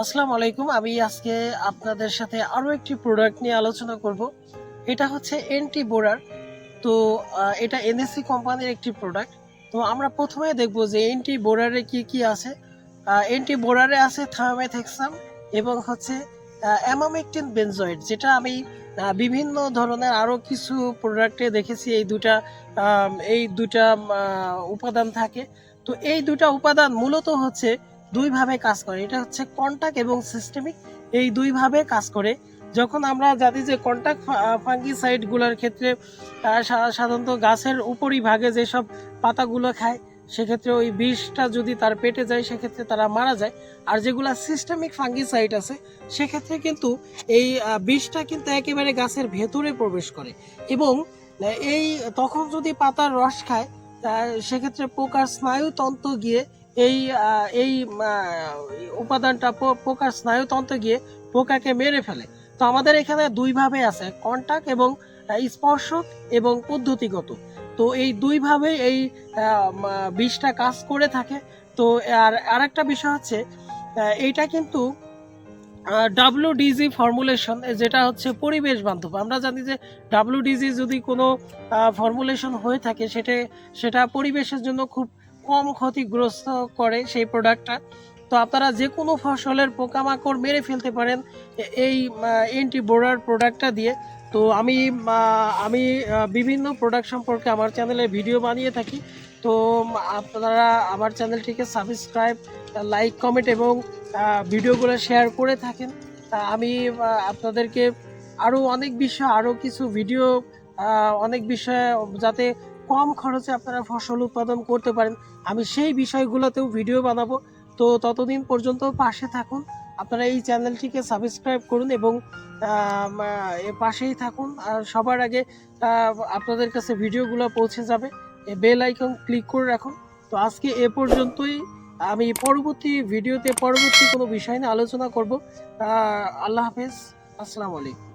আসসালামু আলাইকুম। আমি আজকে আপনাদের সাথে আরও একটি প্রোডাক্ট নিয়ে আলোচনা করব। এটা হচ্ছে এনটি বোরার তো এটা এনএসসি কোম্পানির একটি প্রোডাক্ট তো, আমরা প্রথমে দেখব যে এনটি বোরারে কি কি আছে। এনটি বোরারে আছে থায়োমেথেক্সাম এবং হচ্ছে অ্যামামেকটিন বেনজয়েড যেটা আমি বিভিন্ন ধরনের আরও কিছু প্রোডাক্টে দেখেছি। এই দুটা এই দুটা উপাদান থাকে। তো, এই দুটা উপাদান মূলত হচ্ছে দুইভাবে কাজ করে। এটা হচ্ছে কন্টাক্ট এবং সিস্টেমিক এই দুইভাবে কাজ করে। যখন আমরা জানি যে কন্টাক্ট ফাঙ্গিসাইডগুলোর ক্ষেত্রে সাধারণত গাছের উপরি ভাগে যেসব পাতাগুলো খায়, সেক্ষেত্রে ওই বিষটা যদি তার পেটে যায়, সেক্ষেত্রে তারা মারা যায়। আর যেগুলা সিস্টেমিক ফাঙ্গিসাইড আছে, সেক্ষেত্রে কিন্তু এই বিষটা কিন্তু একেবারে গাছের ভেতরে প্রবেশ করে। এবং এই, তখন যদি পাতার রস খায় সেক্ষেত্রে পোকার স্নায়ুতন্ত্র গিয়ে এই এই উপাদানটা পোকার স্নায়ুতন্ত্রে গিয়ে পোকাকে মেরে ফেলে। তো আমাদের এখানে দুইভাবে আছে, কন্টাক্ট এবং স্পর্শক এবং পদ্ধতিগত। তো এই দুইভাবে এই বিষটা কাজ করে থাকে। তো আর আরেকটা বিষয় হচ্ছে এইটা কিন্তু ডাব্লিউডিজি ফর্মুলেশন যেটা হচ্ছে পরিবেশ বান্ধব। আমরা জানি যে ডাব্লিউডিজি যদি কোনো ফর্মুলেশন হয়ে থাকে, সেটা সেটা পরিবেশের জন্য খুব কম ক্ষতিগ্রস্ত করে সেই প্রোডাক্টটা তো আপনারা যে কোনো ফসলের পোকামাকড় মেরে ফেলতে পারেন এই এন্টি বোরার প্রোডাক্টটা দিয়ে। তো আমি আমি বিভিন্ন প্রোডাক্ট সম্পর্কে আমার চ্যানেলে ভিডিও বানিয়ে থাকি। তো আপনারা আমার চ্যানেলটিকে সাবস্ক্রাইব লাইক কমেন্ট এবং ভিডিওগুলো শেয়ার করে থাকেন। আমি আপনাদেরকে আরও অনেক বিষয় আরও কিছু ভিডিও অনেক বিষয়ে, যাতে কম খরচে আপনারা ফসল উৎপাদন করতে পারেন। আমি সেই বিষয়গুলোতেও ভিডিও বানাবো। তো ততদিন পর্যন্ত পাশে থাকুন। আপনারা এই চ্যানেলটিকে সাবস্ক্রাইব করুন এবং পাশেই থাকুন। আর সবার আগে আপনাদের কাছে ভিডিওগুলো পৌঁছে যাবে। বেল আইকন ক্লিক করে রাখুন। তো আজকে এ পর্যন্তই। আমি পরবর্তী ভিডিওতে পরবর্তী কোনো বিষয় নিয়ে আলোচনা করব। আল্লাহ হাফেজ। আসসালামু আলাইকুম।